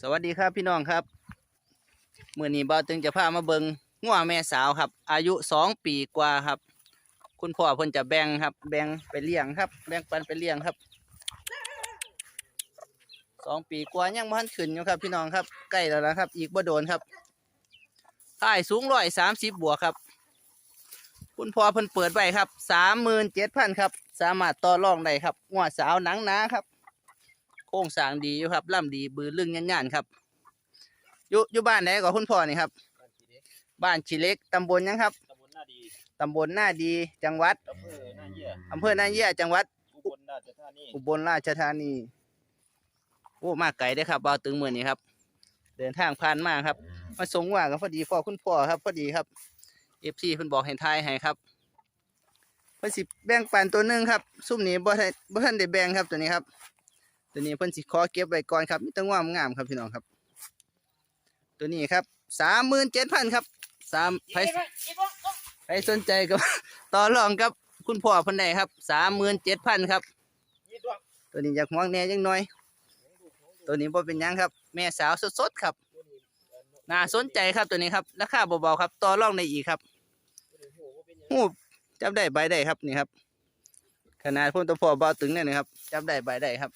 สวัสดีครับพี่น้องครับเมื่อนี้บ่าวตึงจะพามาเบิงงัวแม่สาวครับ อายุสองปีกว่าครับ คุณพ่อเพิ่นจะแบ่งครับ แบ่งไปเลี้ยงครับ แบ่งปันไปเลี้ยงครับสองปีกว่ายังบ่ทันขึ้นอยู่ครับ พี่น้องครับใกล้แล้วนะครับ อีกบ่โดนครับถ่ายสูงร้อยสามสิบบวกครับ คุณพ่อเพิ่นเปิดไว้ครับสามหมื่นเจ็ดพันครับ สามารถต่อรองได้ครับงัวสาวหนังหนาครับ ครงสร้างดีอยู่ครับล่ำดีบือลึงยันยันๆครับอยู่อยู่บ้านไหนก็คุณพ่อนี่ครับ บ้านขีเล็กบ้านชิเล็กตำบลหยังครับตำบลหน้าดีตำบลหน้าดีจังหวัดอำเภอหน้าเยี่ยอำเภอนาเยี่ยจังหวัดอุบลราชธานีอุบลราชธานีโอ้มาไกลได้อครับบ่าวตึงมือนี้ครับ เดินทางผ่านมาครับ มาส่งว่ากันพอดีพ่อคุณพ่อครับพอดีครับเอฟซีเพิ่นบอกให้ทายให้ครับเพิ่นสิแบ่งปันตัวหนึงครับ ซุ่มนี้บ่ทันบ่ทันได้แบ่งครับตัวนี้ครับ ตัวนี้เพิ่นสิขอเก็บไว้ก่อนครับมีแตั้งว่ามงามครับพี่น้องครับ ตัวนี้ครับสามหมื่นเจ็ดพันครับสามไผใครสนใจก็ต่อรองกับคุณพ่อพิ่นได้ครับสามหมื่นเจ็ดพันครับ ตัวนี้อยากมองแน่ยังน้อย ตัวนี้บ่เป็นยังครับ แม่สาวสดๆครับน่าสนใจครับตัวนี้ครับราคาเบาๆครับต่อรองได้อีกครับหูจับได้ใบได้ครับนี่ครับ ขนาดพ่นตัวพ่อเบาตึงเนี่ยนะครับ จับได้ใบได้ครับ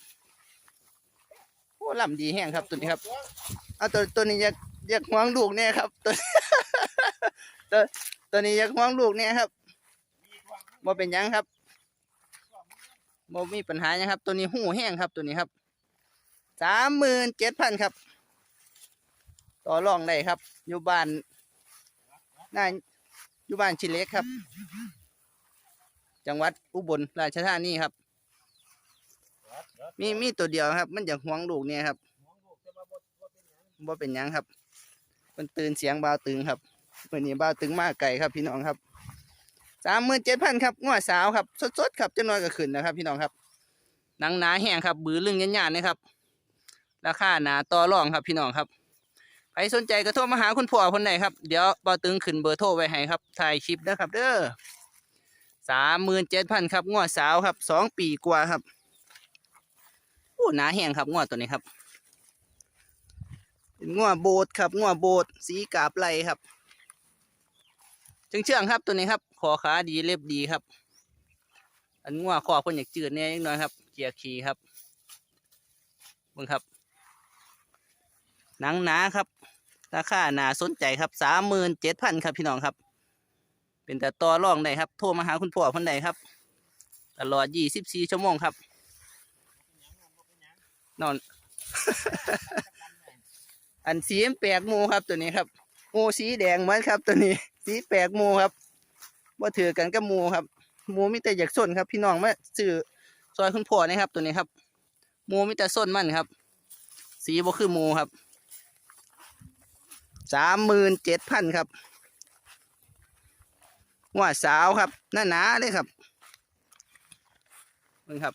ลำดีแห้งครับตัวนี้ครับเอาตัวตัวนี้อยากอยากห่วงลูกเนี่ยครับ ตัวตัวตัวนี้อยากห่วงลูกเนี่ยครับบ่เป็นยังครับบ่มีปัญหาหยังครับ ตัวนี้หูแห้งครับตัวนี้ครับสามหมื่นเจ็ดพันครับ ต่อรองได้ครับ อยู่บ้านน่าอยู่บ้านชิเล็กครับ จังหวัดอุบลราชธานีครับ มีมีตัวเดียวครับ มันอยากห่วงลูกเนี่ยครับบ่เป็นยังครับ มันตื่นเสียงบ่าวตึงครับวันนี้บ่าวตึงมากไก่ครับ พี่น้องครับสามหมื่นเจ็ดพันครับง้อสาวครับสดๆครับจะน้อยก็ขึ้นนะครับ พี่น้องครับหนังหนาแห้งครับ บือลึงยันยานนะครับ ราคาหนาต่อรองครับ พี่น้องครับใครสนใจก็โทรมาหาคุณพ่อคนไหนครับ เดี๋ยวบ่าวตึงขึ้นเบอร์โทรไว้ให้ครับถ่ายคลิปนะครับ เด้อสามหมื่นเจ็ดพันครับง้อสาวครับสองปีกว่าครับ โอ้หนาแห้งครับงัวตัวนี้ครับเป็นงัวโบดครับงัวโบดสีกาบไหลครับเชื่องเชื่องครับตัวนี้ครับคอขาดีเล็บดีครับ อันงัวคอคนอยากจืดเนี่ยนิดหน่อยครับเกียร์ขีครับบิ่งครับ หนังหนาครับ ราคาหนาสนใจครับสามหมื่นเจ็ดพันครับพี่น้องครับ เป็นแต่ต่อรองได้ครับ โทรมาหาคุณพ่อคนใดครับ ตลอดยี่สิบสี่ชั่วโมงครับ นอน อันสีแปลกหมูครับตัวนี้ครับหมูสีแดงเหมือนครับ ตัวนี้ สีแปลกหมูครับว่าถือกันกับหมูครับหมูมีแต่อยากส้นครับ พี่น้องมาซื้อซอยคุณพ่อนะครับ ตัวนี้ครับหมูมีแต่ส้นมั่นครับ สีบ่คือหมูครับสามหมื่นเจ็ดพันครับหัวสาวครับหน้าหนาเลยครับมึงครับ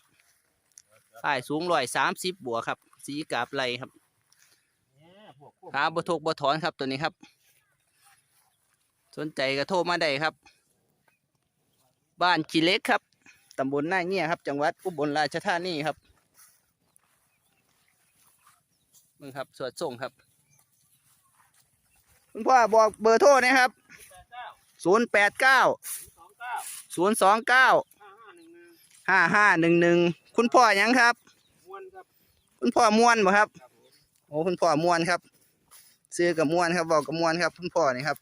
ถ่ายสูงร้อยสามสิบบวกครับ สีกาบไหลครับเนี่ยพวกพวกขาบทกบถอนครับตัวนี้ครับ สนใจก็โทรมาได้ครับ บ้านขีเหล็กครับตำบลหน้าเงี้ยครับ จังหวัดอุบลราชธานีครับมึงครับสวดส่งครับคุณพ่อบอกเบอร์โทรนะครับแปดเก้าศูนย์แปดเก้าสองเก้าศูนย์สองเก้าห้าห้าหนึ่งหนึ่ง ห้าห้าหนึ่งหนึ่งคุณพ่อหยังครับม้วนครับคุณพ่อม่วนบ่ครับ ครับผมโอ้คุณพ่อม่วนครับ ซื้อกับม่วนครับบอกกับม่วนครับ คุณพ่อนี่ครับ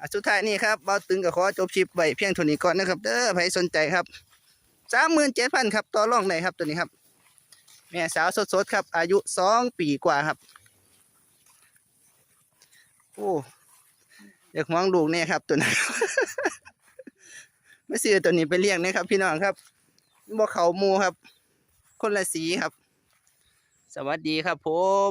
อะสุดท้ายนี่ครับเบาตึงกับขอจบคลิปไว้เพียงเท่านี้ก่อนนะครับเด้อใครสนใจครับสามหมื่นเจ็ดพันครับต่อรองได้ครับตัวนี้ครับ แม่สาวสดๆครับ อายุสองปีกว่าครับ โอ้อยากมองลูกเนี่ยครับตัวนั้น ไม่ซื้อตัวนี้ไปเลี้ยงนะครับ พี่น้องครับ บ่เขาหมูครับ คนละสีครับ สวัสดีครับผม